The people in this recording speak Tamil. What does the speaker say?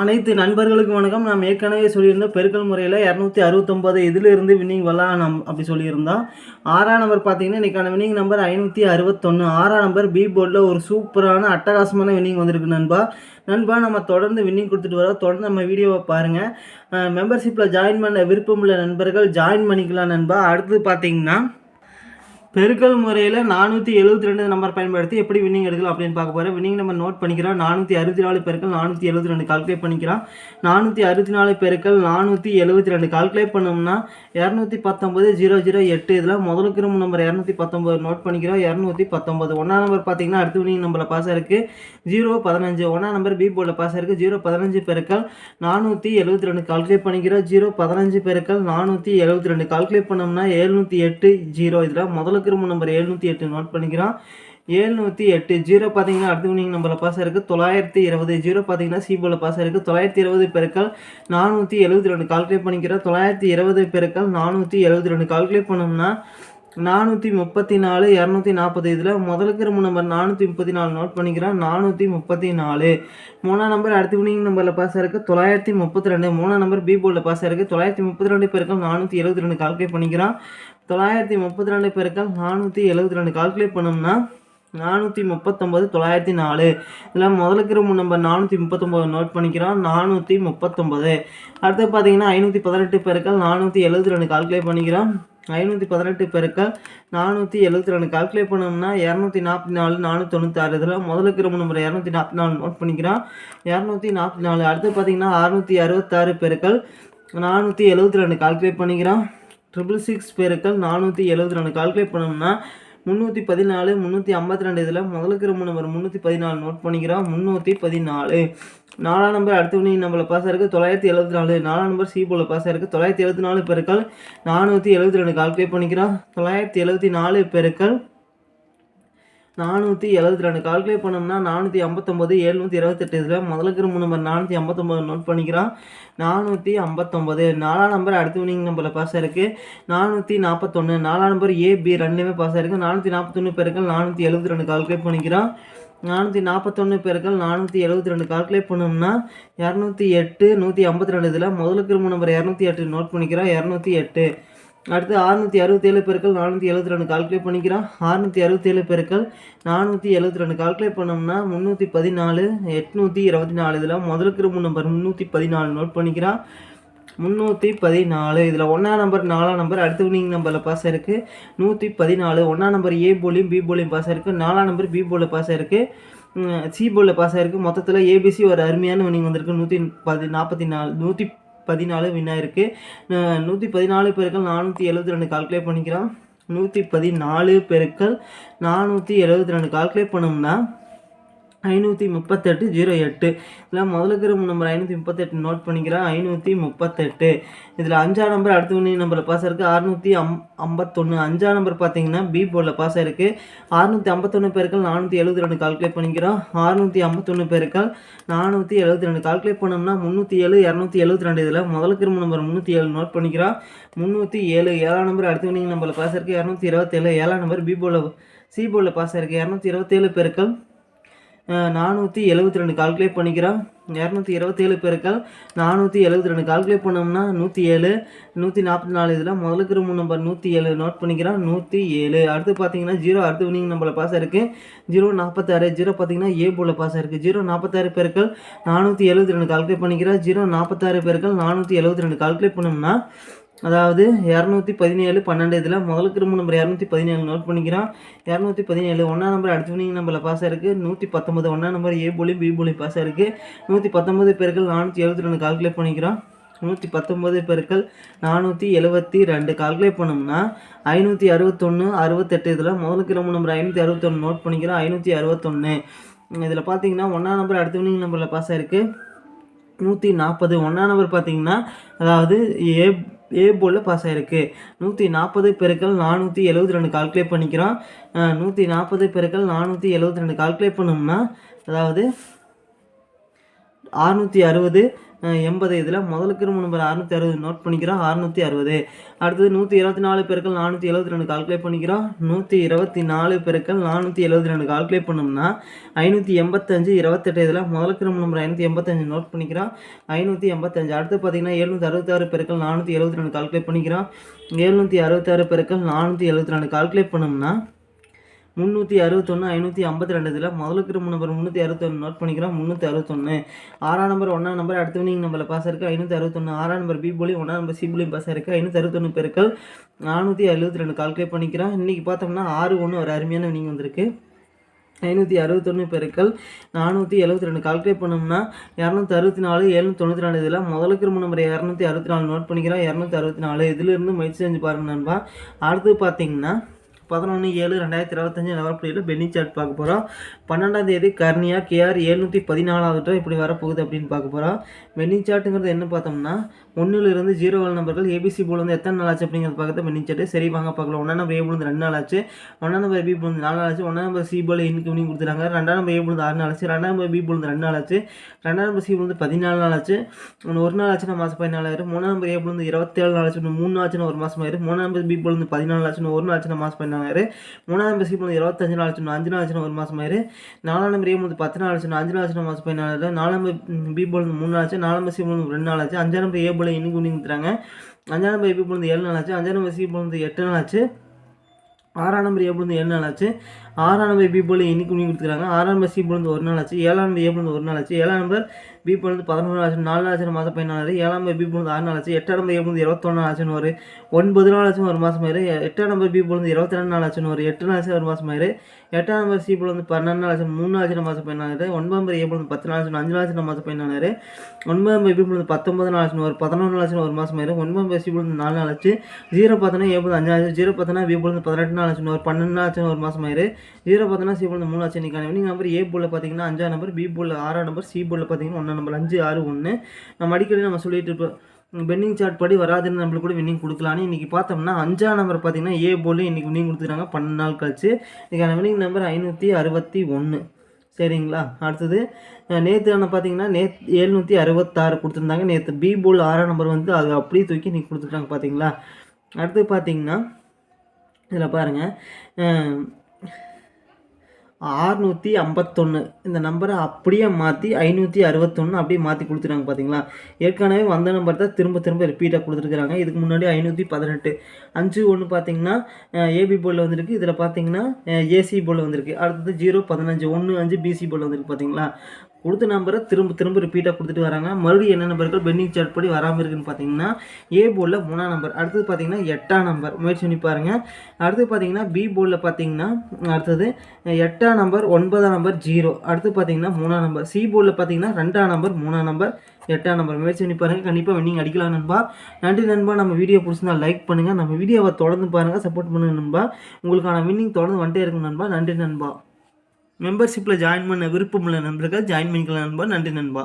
அனைத்து நண்பர்களுக்கும் வணக்கம். நாம் ஏற்கனவே சொல்லியிருந்தோம் பெருக்கல் முறையில் இரநூத்தி அறுபத்தொம்பது இதிலிருந்து வின்னிங் வரலாம் நம் அப்படி சொல்லியிருந்தோம் ஆறாம் நம்பர் பார்த்தீங்கன்னா இன்றைக்கான வின்னிங் நம்பர் ஐநூற்றி அறுபத்தொன்று ஆறாம் நம்பர் பி போர்டில் ஒரு சூப்பரான அட்டகாசமான வின்னிங் வந்திருக்கு நண்பா. நண்பா நம்ம தொடர்ந்து வின்னிங் கொடுத்துட்டு வரோம். தொடர்ந்து நம்ம வீடியோவை பாருங்கள் மெம்பர்ஷிப்பில் ஜாயின் பண்ண விருப்பமுள்ள நண்பர்கள் ஜாயின் பண்ணிக்கலாம் நண்பா. அடுத்தது பார்த்தீங்கன்னா பெருக்கல் முறையில் நானூற்றி எழுபத்தி ரெண்டு நம்பர் பயன்படுத்தி எப்படி வின்னிங் எடுக்கலாம் அப்படின்னு பார்க்க போகிறேன் வின்னிங் நம்பர் நோட் பண்ணிக்கிறோம் நானூற்றி அறுபத்தி நாலு பெருக்கள் நானூற்றி எழுபத்தி ரெண்டு கால்குலேட் பண்ணிக்கிறோம் நானூற்றி அறுபத்தி நாலு பெருக்கள் நானூற்றி எழுபத்தி ரெண்டு கால்குலேட் பண்ணோம்னா இரநூத்தி பத்தொம்பது ஜீரோ ஜீரோ எட்டு இதில் முதலுக்கு ரூம் நம்பர் இரநூத்தி பத்தொம்பது நோட் பண்ணிக்கிறோம் இரநூத்தி பத்தொம்பது ஒன்றாம் நம்பர் பார்த்தீங்கன்னா அடுத்த வின்னிங் நம்பரில் பாஸ் இருக்குது ஜீரோ பதினஞ்சு. ஒன்றாம் நம்பர் பி போர்டில் பாஸ் இருக்குது ஜீரோ பதினஞ்சு பெருக்கள் நானூற்றி எழுபத்தி ரெண்டு கால்குலேட் பண்ணிக்கிறோம். ஜீரோ பதினஞ்சு பெருக்கள் நானூற்றி எழுபத்தி ரெண்டு கால்குலேட் பண்ணோம்னா எழுநூற்றி எட்டு ஜீரோ இதில் முதலுக்கு ரூம் நம்பர் எழுநூற்றி எட்டு நோட் பண்ணிக்கிறோம். எழுநூற்றி எட்டு ஜீரோ பார்த்தீங்கன்னா அடுத்து வினிங் நம்பரில் பாஸ் இருக்குது தொள்ளாயிரத்தி இருபது ஜீரோ பார்த்தீங்கன்னா சிபோவில் பாஸ் இருக்குது தொள்ளாயிரத்தி இருபது பெருக்கள் நானூற்றி எழுபத்தி ரெண்டு கால்குலேட் பண்ணிக்கிறோம். தொள்ளாயிரத்தி இருபது பெருக்கள் நானூற்றி எழுபத்தி ரெண்டு கால்குலேட் பண்ணோம்னா நானூற்றி முப்பத்தி நாலு இரநூத்தி நாற்பது. இதில் முதலுக்கு ரொம்ப நம்பர் நானூற்றி முப்பத்தி நாலு நோட் பண்ணிக்கிறேன். நானூற்றி முப்பத்தி நாலு. மூணாம் நம்பர் அடுத்த வினிங் நம்பரில் பாஸ் இருக்குது தொள்ளாயிரத்தி முப்பத்தி ரெண்டு. மூணாம் நம்பர் பி போர்டில் பாஸ் இருக்குது தொள்ளாயிரத்தி முப்பத்தி ரெண்டு பேருக்கும் நானூற்றி எழுபத்தி ரெண்டு கால்குலேட் பண்ணிக்கிறான் தொள்ளாயிரத்தி முப்பத்தி ரெண்டு பெருக்கள் நானூற்றி எழுபத்தி ரெண்டு கால்குலேட் பண்ணோம்னா நானூற்றி முப்பத்தொம்பது தொள்ளாயிரத்தி நாலு. இதில் முதலுக்கு ரொம்ப நம்பர் நானூற்றி முப்பத்தொம்பது நோட் பண்ணிக்கிறோம். நானூற்றி முப்பத்தொம்பது. அடுத்து பார்த்தீங்கன்னா ஐநூற்றி பதினெட்டு பெருக்கள் நானூற்றி எழுபத்தி ரெண்டு கால்குலேட் பண்ணிக்கிறோம். ஐநூற்றி பதினெட்டு பெருக்கள் நானூற்றி எழுபத்தி ரெண்டு. கால்குலேட் பண்ணோம்னா இரநூத்தி நாற்பத்தி நாலு நானூற்றி தொண்ணூத்தாறு இதில் முதலுக்கு ரொம்ப நம்பர் இரநூத்தி நாற்பத்தி நாலு நோட் பண்ணிக்கிறோம். இரநூத்தி நாற்பத்தி நாலு அடுத்து பார்த்தீங்கன்னா அறுநூற்றி அறுபத்தாறு பெருக்கள் நானூற்றி எழுபத்தி ரெண்டு. கால்குலேட் பண்ணிக்கிறோம். ட்ரிபிள் சிக்ஸ் பெருக்கள் நானூற்றி எழுபத்தி ரெண்டு. கால்குலேட் பண்ணோம்னா முந்நூற்றி பதினாலு முந்நூற்றி ஐம்பத்தி ரெண்டு இதில் முதலுக்கு ரொம்ப நம்பர் முந்நூற்றி பதினாலு நோட் பண்ணிக்கிறோம். முந்நூற்றி பதினாலு. நாலாம் நம்பர் அடுத்த வினி நம்பரில் பாஸ் இருக்குது தொள்ளாயிரத்தி எழுபத்தி நாலு. நாலாம் நம்பர் சி போல பாஸ் இருக்குது தொள்ளாயிரத்தி எழுபத்தி நாலு பெருக்கள் நானூற்றி எழுபத்தி ரெண்டு கால்குலேட் பண்ணிக்கிறோம். தொள்ளாயிரத்தி எழுபத்தி நாலு பெருக்கள் நானூற்றி எழுபத்தி ரெண்டு. கால்குலேட் பண்ணோம்னா நானூற்றி ஐம்பத்தொம்போது எழுநூற்றி இருபத்தெட்டு இதில் முதல்ல ரொம்ப நம்பர் நானூற்றி ஐம்பத்தொம்போது நோட் பண்ணிக்கிறோம் நானூற்றி ஐம்பத்தொம்போது. நாலாம் நம்பர் அடுத்த வினிங் நம்பரில் பாஸ் இருக்குது நானூற்றி நாற்பத்தொன்று நாலாம் நம்பர் ஏ பி ரெண்டுமே பாஸ் இருக்குது நானூற்றி நாற்பத்தொன்று பேருக்கு நானூற்றி எழுபத்தி ரெண்டு கால்குலேட் பண்ணிக்கிறோம் நானூற்றி நாற்பத்தொன்று பெருக்கள் நானூற்றி எழுபத்தி ரெண்டு கால்குலேட் பண்ணோம்னா இரநூத்தி எட்டு நூற்றி ஐம்பத்தி ரெண்டு இதில் முதலுக்கு ரொம்ப நம்பர் இரநூத்தி எட்டு நோட் பண்ணிக்கிறோம் இரநூத்தி எட்டு. அடுத்து அறுநூற்றி அறுபத்தேழு பெருக்கள் நானூற்றி எழுபத்தி ரெண்டு கால்குலேட் பண்ணிக்கிறோம். அறுநூற்றி அறுபத்தேழு பெருக்கள் நானூற்றி எழுபத்தி ரெண்டு கால்குலேட் பண்ணோம்னா முந்நூற்றி பதினாலு எட்நூற்றி இருபத்தி நாலு. இதில் முதலுக்கு ரொம்ப நம்பர் முந்நூற்றி பதினாலு நோட் பண்ணிக்கிறான் முந்நூற்றி பதினாலு. இதில் ஒன்றாம் நம்பர் நாலாம் நம்பர் அடுத்த வினிங் நம்பரில் பாஸ் இருக்குது நூற்றி பதினாலு. ஒன்றாம் நம்பர் ஏ போலியும் பி போலியும் பாஸ் இருக்குது நாலாம் நம்பர் பி போலில் பாஸ் இருக்குது சி போலில் பாஸ் ஆயிருக்கு. மொத்தத்தில் ஏபிசி ஒரு அருமையான வினிங் வந்திருக்கு. நூற்றி பதி நாற்பத்தி நாலு நூற்றி பதினாலு வின்னா நூற்றி பதினாலு பெருக்கள் நானூற்றி எழுபத்தி ரெண்டு கால்குலேட் பண்ணிக்கிறோம். நூற்றி பதினாலு பெருக்கள் நானூற்றி எழுபத்தி ரெண்டு கால்குலேட் பண்ணோம்னா ஐநூற்றி முப்பத்தெட்டு ஜீரோ எட்டு. இதில் முதலுக்கு இருக்கிற நம்பர் ஐநூற்றி முப்பத்தெட்டு நோட் பண்ணிக்கிறேன் ஐநூற்றி முப்பத்தெட்டு. இதில் அஞ்சாம் நம்பர் அடுத்த ஒன்று நம்பரில் பாஸ் இருக்குது அறுநூற்றி அம் ஐம்பத்தொன்று அஞ்சாம் நம்பர் பார்த்தீங்கன்னா பி போர்டில் பாஸ் ஆயிருக்கு. அறுநூற்றி ஐம்பத்தொன்று பேருக்கள் நானூற்றி எழுபத்தி ரெண்டு கால்குலேட் பண்ணிக்கிறோம். அறுநூற்றி ஐம்பத்தொன்று பேருக்கள் நானூற்றி எழுபத்தி ரெண்டு கால்குலேட் பண்ணோம்னா முந்நூற்றி ஏழு இரநூத்தி எழுபத்தி ரெண்டு. இதில் முதலுக்கு இருக்கிற நம்பர் முந்நூற்றி ஏழு நோட் பண்ணிக்கிறோம். முந்நூற்றி ஏழு ஏழாம் நம்பர் அடுத்த ஒன்று நம்பரில் பாஸ் இருக்குது இரநூத்தி இருபத்தேழு ஏழாம் நம்பர் பி போர்டில் சி போர்டில் பாஸ் ஆயிருக்கு. இரநூத்தி இருபத்தேழு பேருக்கள் நானூற்றி எழுபத்தி ரெண்டு கால்குலேட் பண்ணிக்கிறோம். இரநூத்தி இருபத்தேழு பெருக்கள் நானூற்றி எழுபத்தி ரெண்டு கால்குலேட் பண்ணோம்னா நூற்றி ஏழு நூற்றி நாற்பத்தி நாலு இதில் முதலுக்கு மூணு நம்பர் நூற்றி ஏழு நோட் பண்ணிக்கிறோம். நூற்றி ஏழு. அடுத்து பார்த்தீங்கன்னா ஜீரோ அடுத்து வினிங் நம்பரில் பாஸ் இருக்குது ஜீரோ நாற்பத்தாறு ஜீரோ பார்த்தீங்கன்னா ஏ போல பாஸ் இருக்குது ஜீரோ நாற்பத்தாறு பேருக்கள் நானூற்றி எழுபத்தி ரெண்டு கால்குலேட் பண்ணிக்கிறோம். ஜீரோ நாற்பத்தாறு பேருக்கள் நானூற்றி எழுபத்தி ரெண்டு கால்குலேட் பண்ணோம்னா அதாவது இரநூத்தி பதினேழு பன்னெண்டு இதில் முதலுக்கு திரும்ப நம்பர் இரநூத்தி பதினேழு நோட் பண்ணிக்கிறோம் இரநூத்தி பதினேழு ஒன்றாம் நம்பர் அடுத்தவனிங் நம்பரில் பாஸ் இருக்குது நூற்றி பத்தொம்பது ஒன்றாம் நம்பர் ஏ போலி பி போலி பாஸ் இருக்குது நூற்றி பத்தொம்பது பேர்கள் நானூற்றி எழுபத்தி ரெண்டு கால்குலேட் பண்ணிக்கிறோம் நூற்றி பத்தொம்பது பெருக்கள் நானூற்றி எழுபத்தி ரெண்டு கால்குலேட் பண்ணோம்னா ஐநூற்றி அறுபத்தொன்று அறுபத்தெட்டு இதில் முதலுக்கு ரொம்ப நம்பர் ஐநூற்றி அறுபத்தொன்று நோட் பண்ணிக்கிறோம் ஐநூற்றி அறுபத்தொன்று இதில் பார்த்தீங்கன்னா ஒன்றாம் நம்பர் அடுத்தவனிங் நம்பரில் பாஸ் ஆயிருக்கு. நூற்றி நாற்பது ஒன்றாம் நம்பர் பார்த்தீங்கன்னா அதாவது ஏ ஏ போர்டில் பாஸ் ஆகிருக்கு நூற்றி நாற்பது பெருக்கள் நானூற்றி எழுபத்தி ரெண்டு கால்குலேட் பண்ணிக்கிறோம். நூற்றி நாற்பது பெருக்கள் நானூற்றி எழுபத்தி ரெண்டு கால்குலேட் பண்ணோம்னா அதாவது அறுநூற்றி அறுபது எண்பது. இதில் முதலுக்கு மூணு நம்பர் அறுநூற்றி அறுபது. நோட் பண்ணிக்கிறோம். அறுநூற்றி அறுபது. அடுத்தது நூற்றி இருபத்தி நாலு பெருக்கள் நானூற்றி எழுபத்தி ரெண்டு கால்குலேட் பண்ணிக்கிறோம். நூற்றி இருபத்தி நாலு பெருக்கள் நானூற்றி எழுபத்தி ரெண்டு கால்குலேட் பண்ணோம்னா ஐநூற்றி எண்பத்தஞ்சு இருபத்தெட்டு. இதில் முதலுக்கு மூணு நம்பர் ஐநூற்றி எண்பத்தஞ்சு நோட் பண்ணிக்கிறோம். ஐநூற்றி எண்பத்தஞ்சு. அடுத்து பார்த்தீங்கன்னா எழுநூற்றி அறுபத்தாறு பெருக்கள் நானூற்றி எழுபத்தி ரெண்டு கால்குலேட் பண்ணிக்கிறோம். எழுநூற்றி அறுபத்தாறு பெருக்கள் நானூற்றி எழுபத்தி ரெண்டு கால்குலேட் பண்ணோம்னா முந்நூற்றி அறுபத்தொன்று ஐநூற்றி ஐம்பத்தி ரெண்டு இதில் முதலுக்கு இருக்கிற நம்பர் முந்நூற்றி அறுபத்தொன்று நோட் பண்ணிக்கிறோம். முந்நூற்றி அறுபத்தொன்று ஆறாம் நம்பர் ஒன்றாம் நம்பர் அடுத்த வினிங் நம்பரில் பாஸ் இருக்குது ஐநூற்றி அறுபத்தொன்று ஆறாம் நம்பர் பி போலி ஒன்றாம் நம்பர் சி போலியும் பாஸ் இருக்குது ஐநூற்றி அறுபத்தொன்று பெருக்கள் நானூற்றி எழுபத்தி ரெண்டு கால்குலேட் பண்ணிக்கிறோம். இன்றைக்கி பார்த்தோம்னா ஆறு ஒன்று ஒரு அருமையான வினிங் வந்திருக்கு. ஐநூற்றி அறுபத்தொன்று பெருக்கள் நானூற்றி எழுபத்தி ரெண்டு கால்குலேட் பண்ணோம்னா இரநூத்தி அறுபத்தி நாலு எழுநூற்றி தொண்ணூற்றி நாலு இதில் முதலுக்கு ரொம்ப நம்பர் இரநூத்தி அறுபத்தி நாலு நோட் பண்ணிக்கிறோம். இரநூத்தி அறுபத்தி நாலு. இதிலிருந்து முயற்சி செஞ்சு பாருங்க நண்பா. அடுத்து பார்த்தீங்கன்னா பதினொன்று ஏழு ரெண்டாயிரத்தி இருபத்தஞ்சு நவரப்படியில் பென்னி சார்ட் பார்க்க போகிறோம் பன்னெண்டாம் தேதி கர்னியா கேஆர் எழுநூற்றி பதினாலாவது இப்படி வரப்போகுது அப்படின்னு பார்க்க போகிறோம் பென்னி சார்ட்டுங்கிறது என்ன பார்த்தோம்னா ஒன்றுலேருந்து ஜீரோ நம்பர்கள் ஏபிசி போல் வந்து எத்தனை நாள் ஆச்சு அப்படிங்கிறது பார்க்கறது பென்னி சார்ட்டு சரி வாங்க பார்க்கலாம். ஒன்றாம் நம்பர் ஏ போல் ரெண்டு நாள் ஆச்சு. ஒன்றாம் நம்பர் பி போல் நாலு நாள் ஆச்சு. ஒன்றாம் நம்பர் சி போல் இன்னைக்கு கொடுத்துருக்காங்க ரெண்டாம் நம்பர் ஏ போல் ஆறு நாள் ஆச்சு. ரெண்டாம் நம்பர் பி போல் ரெண்டு நாள் ஆச்சு. ரெண்டாம் நம்பர் சி போல் பதினாலு நாள் ஆச்சு. ஒன்று ஒரு நாள் ஆச்சுன்னா மாதம் பதினாலாயிரம் மூணாம் நம்பர் ஏ போல் இருபத்தேழு நாள் ஆச்சு மூணு ஆச்சுன்னா ஒரு மாதம் ஆயிரும். மூணாம் நம்பர் பி போல் பதினாலு ஆச்சுன்னா ஒரு நாள் ஆச்சுன்னா மாதம் ஆயிரு. மூணாம் நம்பர் சி இருபத்தஞ்சு நாள் சொன்ன அஞ்சு நாள் ஆச்சுன்னா ஒரு மாதம் ஆயிரு. நாலாம் நம்பர் ஏ பத்து நாள் சொன்ன அஞ்சு நாள் சொன்ன மாதம் பதினாலாயிரம் நாலாம் பி போல் மூணு நாள் ஆச்சு. நாலாம் நம்பர் போல் ரெண்டு நாள் ஆச்சு. அஞ்சாம் நம்பர் ஏ போல் இன்னும் இன்னைக்கு அஞ்சாம் நம்பர் ஏபி போல் ஏழு நாள் ஆச்சு. அஞ்சாம் நம்பர் சி எட்டு நாள் ஆச்சு. ஆறாம் நம்பர் ஏப்ரலேருந்து ஏழு நாள் ஆச்சு. ஆறாம் நம்பர் பி போல் இன்னைக்கு இன்னைக்கு கொடுத்துருக்காங்க. ஆறாம் நம்பர் சி ஒரு நாள் ஆச்சு. ஏழாம் நம்பர் ஏப்ரலேருந்து ஒரு நாள் ஆச்சு. ஏழாம் நம்பர் பி போல் பதினொன்று ஆச்சு. நாலு நாள் ஆச்சு. மாதம் பதினாலு ஏழாம் நம்பர் பி ஆறு நாள் ஆச்சு. எட்டாம் நம்பர் ஏப்ரலேருந்து இருபத்தொன்று நாள் ஆச்சுன்னு ஒரு ஒன்பது நாள் ஆச்சு ஒரு மாதம் ஆயிரு. எட்டாம் நம்பர் பி போல் இருபத்தி ரெண்டு நாள் ஆச்சுன்னு ஒரு எட்டு நாள் ஆச்சு. ஒரு மாதம் ஆயிரு. எட்டாம் நம்பர் இப்போ வந்து பன்னெண்டு லட்சம் மூணு லட்சம் மாதம் பதினாலு ஒன்பதாம் நம்பர் ஏ வந்து பத்து நாள் ஆச்சு அஞ்சு லட்சம் மாதம் பதினாலு ஒன்பதாம் நம்பர் பி வந்து பத்தொன்பது நாள் ஆச்சு ஒரு பதினொன்று லட்சம் ஒரு மாதம் ஆயிரும் ஒன்பது நம்பர் சி வந்து நாலு நாள் ஆச்சு ஜீரோ பார்த்தோன்னா ஏ அஞ்சு லட்சம் ஜீரோ பார்த்தோன்னா பி வந்து பதினெட்டு நாள் ஒரு பன்னெண்டு லட்சம் ஒரு மாதம் ஆயிரு ஜீரோ பார்த்தோன்னா சி போல் மூணு லட்சம் இன்னைக்கான நீங்கள் நம்பர் ஏ போல் பார்த்தீங்கன்னா அஞ்சாம் நம்பர் பி போல் ஆறாம் நம்பர் சி போல் பார்த்தீங்கன்னா ஒன்றாம் நம்பர் அஞ்சு ஆறு ஒன்று நம்ம அடிக்கடி நம்ம சொல்லிட்டு இருப்போம் பென்னிங் சார்ட் படி வராதுன்னு நம்மளுக்கு கூட வின்னிங் கொடுக்கலான்னு இன்றைக்கி பார்த்தோம்னா அஞ்சாம் நம்பர் பார்த்தீங்கன்னா ஏ போல் இன்றைக்கி வின்னிங் கொடுத்துருக்காங்க. பன்னெண்டு நாள் கழிச்சு இன்றைக்கான வின்னிங் நம்பர் ஐநூற்றி அறுபத்தி ஒன்று சரிங்களா? அடுத்தது நேற்று என்ன பார்த்தீங்கன்னா நேத் எழுநூற்றி அறுபத்தாறு கொடுத்துருந்தாங்க. நேற்று பி போல் ஆறாம் நம்பர் வந்து அது அப்படியே தூக்கி இன்றைக்கி கொடுத்துருக்காங்க பார்த்தீங்களா? அடுத்து பார்த்தீங்கன்னா இதில் பாருங்கள் ஆறுநூற்றி ஐம்பத்தொன்று இந்த நம்பரை அப்படியே மாற்றி ஐநூற்றி அறுபத்தொன்று அப்படியே மாற்றி கொடுத்துருக்காங்க பார்த்தீங்களா ஏற்கனவே வந்த நம்பர் தான் திரும்ப திரும்ப ரிப்பீட்டாக கொடுத்துருக்குறாங்க. இதுக்கு முன்னாடி ஐநூற்றி பதினெட்டு. அஞ்சு ஒன்று பார்த்தீங்கன்னா ஏபி போர்டில் வந்திருக்கு. இதில் பார்த்தீங்கன்னா ஏசி போர்டில் வந்திருக்கு. அடுத்தது ஜீரோ பதினஞ்சு ஒன்று அஞ்சு பிசி போர்டில் வந்திருக்கு பார்த்தீங்களா கொடுத்த நம்பரை திரும்ப திரும்ப ரிப்பீட்டாக கொடுத்துட்டு வராங்க. மறுபடியும் என்ன நம்பர்கள்? பெண்டிங் சார்ட் படி வராமல் இருக்குன்னு பார்த்தீங்கன்னா ஏ போர்டில் மூணாம் நம்பர் அடுத்தது பார்த்தீங்கன்னா எட்டாம் நம்பர் முயற்சி பண்ணி பாருங்கள் அடுத்து பார்த்தீங்கன்னா பி போர்டில் பார்த்தீங்கன்னா அடுத்தது எட்டாம் நம்பர் ஒன்பதாம் நம்பர் ஜீரோ அடுத்து பார்த்தீங்கன்னா மூணாம் நம்பர் சி போர்டில் பார்த்தீங்கன்னா ரெண்டாம் நம்பர் மூணாம் நம்பர் எட்டாம் நம்பர் முயற்சி பண்ணி பாருங்கள் கண்டிப்பாக வின்னிங் அடிக்கலாம் நண்பா. நன்றி நண்பா. நம்ம வீடியோ பிடிச்சிருந்தா லைக் பண்ணுங்கள் நம்ம வீடியோவை தொடர்ந்து பாருங்கள் சப்போர்ட் பண்ணுங்கள் நண்பா. உங்களுக்கான வின்னிங் தொடர்ந்து வந்துட்டே இருக்கும் நண்பா. நன்றி நண்பா. மெம்பர்ஷிப்பில் ஜாயின் பண்ண விருப்பம் உள்ள நண்பர்கள் ஜாயின் பண்ணிக்கலாம் நண்பா. நன்றி நண்பா.